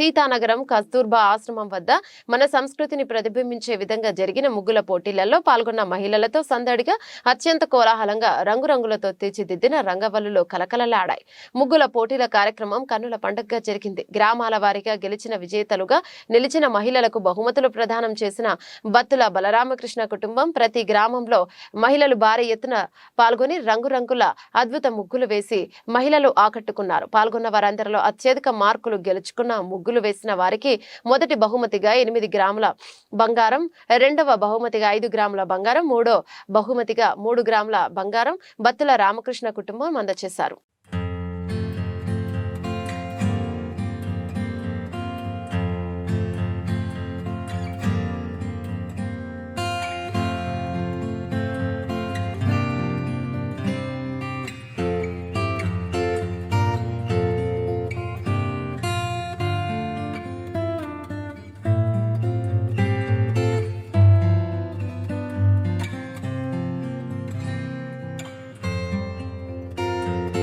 సీతానగరం కస్తూర్బా ఆశ్రమం వద్ద మన సంస్కృతిని ప్రతిబింబించే విధంగా జరిగిన ముగ్గుల పోటీలలో పాల్గొన్న మహిళలతో సందడిగా అత్యంత కోలాహలంగా రంగురంగులతో తీర్చిదిద్దిన రంగవల్లులు కలకలలాడాయి. ముగ్గుల పోటీల కార్యక్రమం కన్నుల పండుగగా జరిగింది. గ్రామాల వారీగా గెలిచిన విజేతలుగా నిలిచిన మహిళలకు బహుమతులు ప్రదానం చేసిన బత్తుల బలరామకృష్ణ కుటుంబం ప్రతి గ్రామంలో మహిళలు భారీ ఎత్తున పాల్గొని రంగురంగుల అద్భుత ముగ్గులు వేసి మహిళలు ఆకట్టుకున్నారు. పాల్గొన్న వారందరిలో అత్యధిక మార్కులు గెలుచుకున్న ముగ్గులు వేసిన వారికి మొదటి బహుమతిగా ఎనిమిది గ్రాముల బంగారం రెండవ బహుమతిగా ఐదు గ్రాముల బంగారం మూడో బహుమతిగా మూడు గ్రాముల బంగారం బత్తుల రామకృష్ణ కుటుంబం అందజేశారు.